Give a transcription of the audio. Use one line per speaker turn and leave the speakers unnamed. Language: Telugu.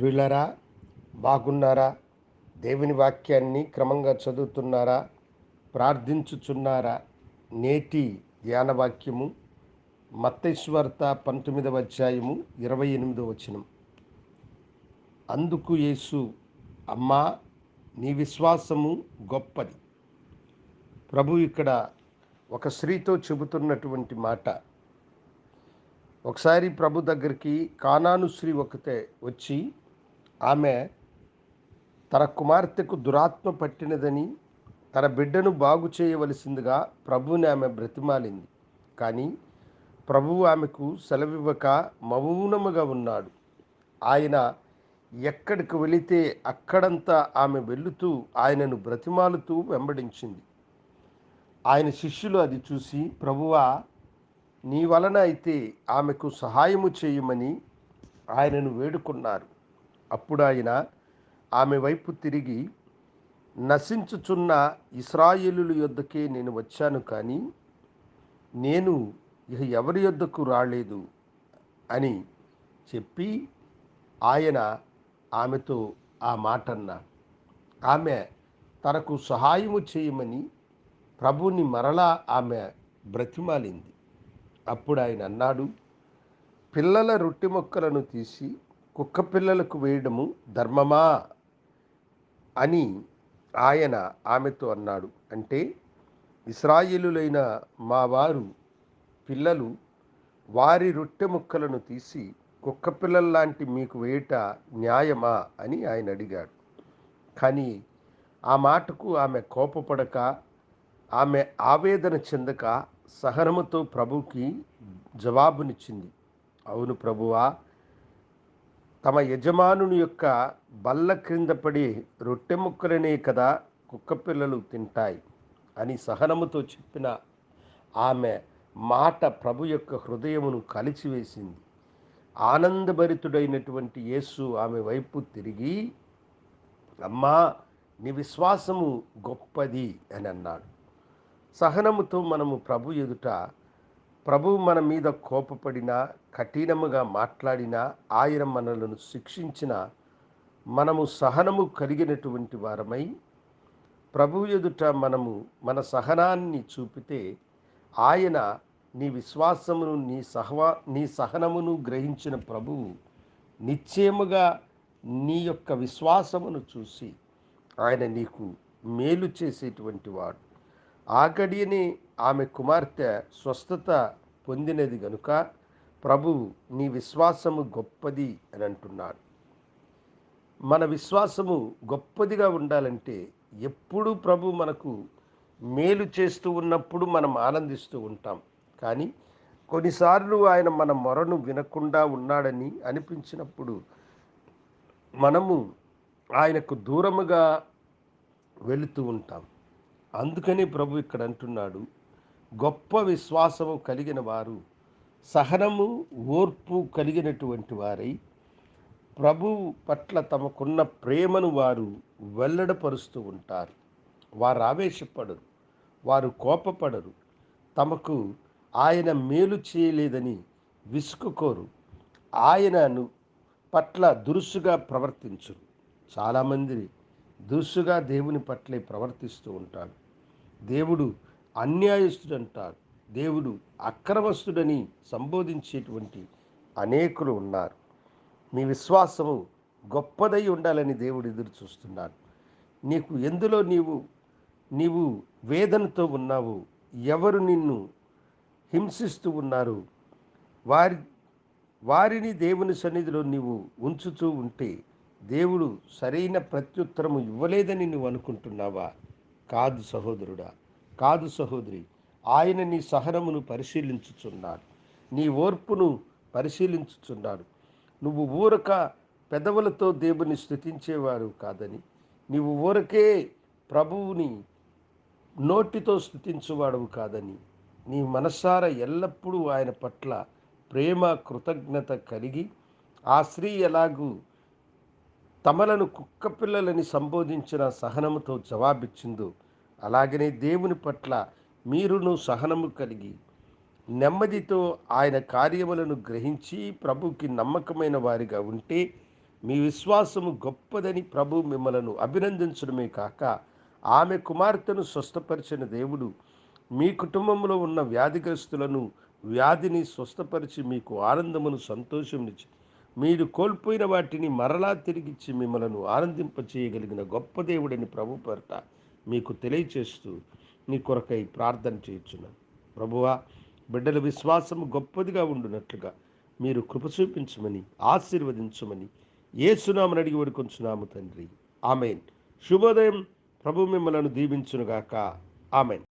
ప్రియులరా బాగున్నారా? దేవుని వాక్యాన్ని క్రమంగా చదువుతున్నారా? ప్రార్థించుచున్నారా? నేటి ధ్యాన వాక్యము మత్తైశ్వార్త పంతొమ్మిదవ అధ్యాయము ఇరవై ఎనిమిదవ వచనం. అందుకు యేసు అమ్మా నీ విశ్వాసము గొప్పది. ప్రభు ఇక్కడ ఒక స్త్రీతో చెబుతున్నటువంటి మాట. ఒకసారి ప్రభు దగ్గరికి కానాను స్త్రీ ఒకతే వచ్చి ఆమె తన కుమార్తెకు దురాత్మ పట్టినదని తన బిడ్డను బాగు చేయవలసిందిగా ప్రభువుని ఆమె బ్రతిమాలింది. కానీ ప్రభువు ఆమెకు సెలవివ్వక మౌనముగా ఉన్నాడు. ఆయన ఎక్కడికి వెళితే అక్కడంతా ఆమె వెళుతూ ఆయనను బ్రతిమాలుతూ వెంబడించింది. ఆయన శిష్యులు అది చూసి ప్రభువా నీ వలన అయితే ఆమెకు సహాయము చేయమని ఆయనను వేడుకున్నారు. అప్పుడు ఆయన ఆమె వైపు తిరిగి నశించుచున్న ఇస్రాయేలుల యొద్దకే నేను వచ్చాను కానీ నేను ఇక ఎవరి యొద్దకు రాలేదు అని చెప్పి ఆయన ఆమెతో ఆ మాట అన్నాడు. ఆమె తనకు సహాయము చేయమని ప్రభుని మరలా ఆమె బ్రతిమాలింది. అప్పుడు ఆయన అన్నాడు పిల్లల రొట్టె మొక్కలను తీసి కుక్క పిల్లలకు వేయడము ధర్మమా అని ఆయన ఆమెతో అన్నాడు. అంటే ఇస్రాయిలులైన మా వారు పిల్లలు వారి రొట్టె ముక్కలను తీసి కుక్క పిల్లల్లాంటి మీకు వేయట న్యాయమా అని ఆయన అడిగాడు. కానీ ఆ మాటకు ఆమె కోపపడక ఆమె ఆవేదన చెందక సహనముతో ప్రభుకి జవాబునిచ్చింది. అవును ప్రభువా తమ యజమానుని యొక్క బల్ల క్రింద పడి రొట్టె ముక్కలనే కదా కుక్కపిల్లలు తింటాయి అని సహనముతో చెప్పిన ఆమె మాట ప్రభు యొక్క హృదయమును కలిచివేసింది ఆనందభరితుడైనటువంటి యేసు ఆమె వైపు తిరిగి అమ్మా నీ విశ్వాసము గొప్పది అని అన్నాడు. సహనముతో మనము ప్రభు ఎదుట ప్రభువు మన మీద కోపపడినా కఠినముగా మాట్లాడినా ఆయన మనలను శిక్షించిన మనము సహనము కలిగినటువంటి వారమై ప్రభు ఎదుట మనము మన సహనాన్ని చూపితే ఆయన నీ విశ్వాసమును నీ సహవా నీ సహనమును గ్రహించిన ప్రభువు నిశ్చయముగా నీ యొక్క విశ్వాసమును చూసి ఆయన నీకు మేలు చేసేటువంటి వాడు. ఆ ఆమె కుమార్తె స్వస్థత పొందినది గనుక ప్రభు నీ విశ్వాసము గొప్పది అని అంటున్నాడు. మన విశ్వాసము గొప్పదిగా ఉండాలంటే ఎప్పుడు ప్రభు మనకు మేలు చేస్తూ ఉన్నప్పుడు మనం ఆనందిస్తూ ఉంటాం. కానీ కొన్నిసార్లు ఆయన మన మొరను వినకుండా ఉన్నాడని అనిపించినప్పుడు మనము ఆయనకు దూరముగా వెళుతూ ఉంటాం. అందుకని ప్రభు ఇక్కడ అంటున్నాడు గొప్ప విశ్వాసము కలిగిన వారు సహనము ఓర్పు కలిగినటువంటి వారై ప్రభు పట్ల తమకున్న ప్రేమను వారు వెల్లడపరుస్తూ ఉంటారు. వారు ఆవేశపడరు వారు కోపపడరు తమకు ఆయన మేలు చేయలేదని విసుకుకోరు ఆయనను పట్ల దురుసుగా ప్రవర్తించరు. చాలామంది దుస్సుగా దేవుని పట్లే ప్రవర్తిస్తూ ఉంటాడు. దేవుడు అన్యాయస్తుడు అంటాడు దేవుడు అక్రమస్తుడని సంబోధించేటువంటి అనేకులు ఉన్నారు. మీ విశ్వాసము గొప్పదై ఉండాలని దేవుడు ఎదురు చూస్తున్నాడు. నీకు ఎందులో నీవు నీవు వేదనతో ఉన్నావు? ఎవరు నిన్ను హింసిస్తూ ఉన్నారు? వారి వారిని దేవుని సన్నిధిలో నీవు ఉంచుతూ ఉంటే దేవుడు సరైన ప్రత్యుత్తరము ఇవ్వలేదని నువ్వు అనుకుంటున్నావా? కాదు సహోదరుడా కాదు సహోదరి ఆయన నీ సహనమును పరిశీలించుచున్నాడు. నీ ఓర్పును పరిశీలించుచున్నాడు. నువ్వు ఊరక పెదవులతో దేవుని స్థుతించేవారు కాదని నీవు ఊరకే ప్రభువుని నోటితో స్థుతించువాడవు కాదని నీ మనస్సార ఎల్లప్పుడూ ఆయన పట్ల ప్రేమ కృతజ్ఞత కలిగి ఆ స్త్రీ ఎలాగూ తమలను కుక్క పిల్లలని సంబోధించిన సహనముతో జవాబిచ్చిందో. అలాగనే దేవుని పట్ల మీరును సహనము కలిగి నెమ్మదితో ఆయన కార్యములను గ్రహించి ప్రభుకి నమ్మకమైన వారిగా ఉంటే మీ విశ్వాసము గొప్పదని ప్రభు మిమ్మలను అభినందించడమే కాక ఆమె కుమార్తెను స్వస్థపరిచిన దేవుడు మీ కుటుంబంలో ఉన్న వ్యాధిగ్రస్తులను వ్యాధిని స్వస్థపరిచి మీకు ఆనందమును సంతోషమునిచ్చి మీరు కోల్పోయిన వాటిని మరలా తిరిగిచ్చి మిమ్మలను ఆనందింపచేయగలిగిన గొప్ప దేవుడని ప్రభు పేరట మీకు తెలియచేస్తూ నీ కొరకై ప్రార్థన చేయుచున్నాను ప్రభువా బిడ్డల విశ్వాసం గొప్పదిగా ఉండునట్లుగా మీరు కృప చూపించమని ఆశీర్వదించమని ఏ సునామని అడిగి వడుకొంచున్నాము తండ్రి. ఆమెన్. శుభోదయం. ప్రభు మిమ్మలను దీవించునుగాక. ఆమెన్.